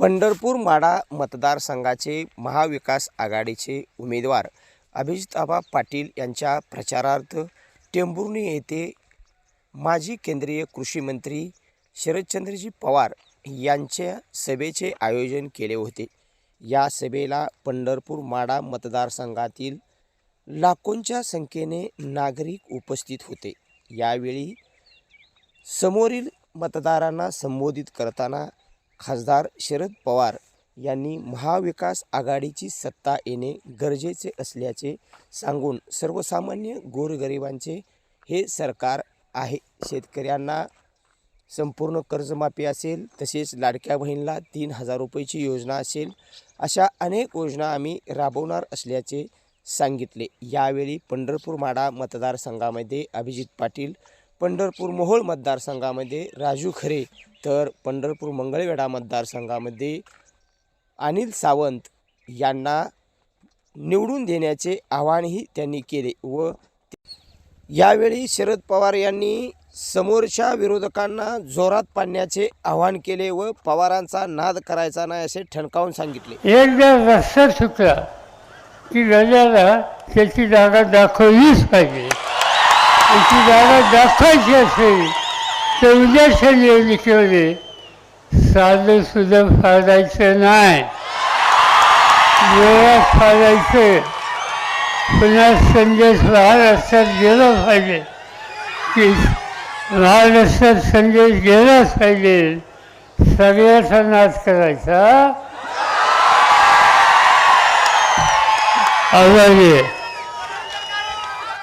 पंढरपूर माडा मतदारसंघाचे महाविकास आघाडीचे उमेदवार अभिजिताबा पाटील यांच्या प्रचारार्थ टेंभुर्णी येथे माजी केंद्रीय कृषी मंत्री शरदचंद्रजी पवार यांच्या सभेचे आयोजन केले होते. या सभेला पंढरपूर माडा मतदारसंघातील लाखोंच्या संख्येने नागरिक उपस्थित होते. यावेळी समोरील मतदारांना संबोधित करताना खासदार शरद पवार यांनी महाविकास आघाडीची सत्ता येणे गरजेचे असल्याचे सांगून सर्वसामान्य गोरगरिबांचे हे सरकार आहे. शेतकऱ्यांना संपूर्ण कर्जमाफी असेल तसेच लाडक्या बहिणीला तीन हजार रुपयाची योजना असेल अशा अनेक योजना आम्ही राबवणार असल्याचे सांगितले. यावेळी पंढरपूर माडा मतदारसंघामध्ये अभिजित पाटील पंढरपूर मोहोळ मतदारसंघामध्ये राजू खरे तर पंढरपूर मंगळवेढा मतदारसंघामध्ये अनिल सावंत यांना निवडून देण्याचे आवाहनही त्यांनी केले व यावेळी शरद पवार यांनी समोरच्या विरोधकांना जोरात पाडण्याचे आवाहन केले व पवारांचा नाद करायचा नाही असे ठणकावून सांगितले. एकदा रस्ता सुटला की राजाला त्याची जागा दाखवलीच पाहिजे. त्याची जागा दाखवायची असेल तर उद्याच्या निवडणुकीमध्ये साधं सुद्धा फाडायचं नाही. वेळा फाडायचं. पुन्हा संदेश महाराष्ट्रात गेला पाहिजे. की महाराष्ट्रात संदेश गेलाच पाहिजे. सगळ्याचा नाच करायचा. आभारी आहे.